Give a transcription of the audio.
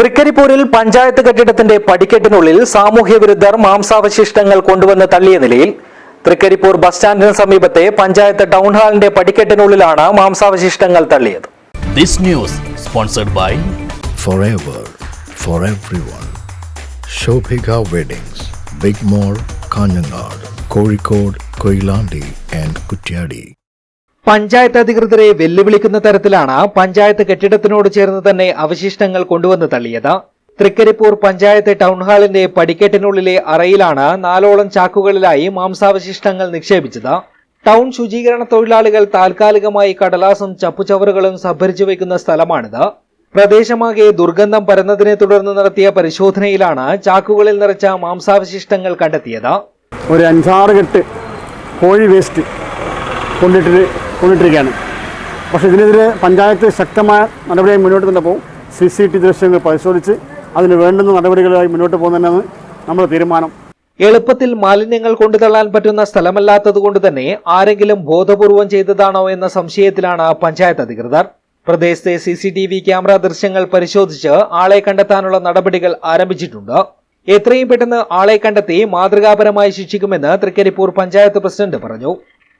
തൃക്കരിപ്പൂരിൽ പഞ്ചായത്ത് കെട്ടിടത്തിന്റെ പടിക്കെട്ടിനുള്ളിൽ സാമൂഹ്യ വിരുദ്ധർ മാംസാവശിഷ്ടങ്ങൾ കൊണ്ടുവന്ന് തള്ളിയ നിലയിൽ തൃക്കരിപ്പൂർ ബസ് സ്റ്റാൻഡിന് സമീപത്തെ പഞ്ചായത്ത് ടൗൺ ഹാളിന്റെ പടിക്കെട്ടിനുള്ളിലാണ് മാംസാവശിഷ്ടങ്ങൾ തള്ളിയത് This news sponsored by forever for everyone. Shobhika Weddings, Big mall Kanhangad Kozhikode Koilandi and Kutyadi. Panchayat അധികൃതരെ വെല്ലുവിളിക്കുന്ന തരത്തിലാണ് പഞ്ചായത്ത് കെട്ടിടത്തിനോട് ചേർന്ന് തന്നെ അവശിഷ്ടങ്ങൾ കൊണ്ടുവന്ന് തള്ളിയത്. തൃക്കരിപ്പൂർ പഞ്ചായത്ത് ടൗൺ ഹാളിന്റെ പടിക്കെട്ടിനുള്ളിലെ അറയിലാണ് നാലോളം ചാക്കുകളിലായി മാംസാവശിഷ്ടങ്ങൾ നിക്ഷേപിച്ചത്. ടൗൺ ശുചീകരണ തൊഴിലാളികൾ താൽക്കാലികമായി കടലാസും ചപ്പുചവറുകളും സംഭരിച്ചു വയ്ക്കുന്ന സ്ഥലമാണിത്. പ്രദേശമാകെ ദുർഗന്ധം പരന്നതിനെ തുടർന്ന് നടത്തിയ പരിശോധനയിലാണ് ചാക്കുകളിൽ നിറച്ച മാംസാവശിഷ്ടങ്ങൾ കണ്ടെത്തിയത്. ഒരു അഞ്ചാറ് കെട്ട് കോഴി വേസ്റ്റ് കൊണ്ടിട്ട് കൊണ്ടിട്ടിരിക്കുകയാണ്. പക്ഷേ ഇതിനെതിരെ പഞ്ചായത്ത് ശക്തമായ നടപടിയായി മുന്നോട്ട് പോകും സി സി ടി ദൃശ്യങ്ങൾ പരിശോധിച്ച് അതിന് വേണ്ടുന്ന നടപടികളായി മുന്നോട്ട് പോകുന്നതന്നെയാണ് നമ്മുടെ തീരുമാനം. എളുപ്പത്തിൽ മാലിന്യങ്ങൾ കൊണ്ടുതള്ളാൻ പറ്റുന്ന സ്ഥലമല്ലാത്തതുകൊണ്ട് തന്നെ ആരെങ്കിലും ബോധപൂർവം ചെയ്തതാണോ എന്ന സംശയത്തിലാണ് പഞ്ചായത്ത് അധികൃതർ. പ്രദേശത്തെ C C T V camera ദൃശ്യങ്ങൾ പരിശോധിച്ച് ആളെ കണ്ടെത്താനുള്ള നടപടികൾ ആരംഭിച്ചിട്ടുണ്ട്. എത്രയും പെട്ടെന്ന് ആളെ കണ്ടെത്തി മാതൃകാപരമായി ശിക്ഷിക്കുമെന്ന് തൃക്കരിപ്പൂർ പഞ്ചായത്ത് പ്രസിഡന്റ് പറഞ്ഞു.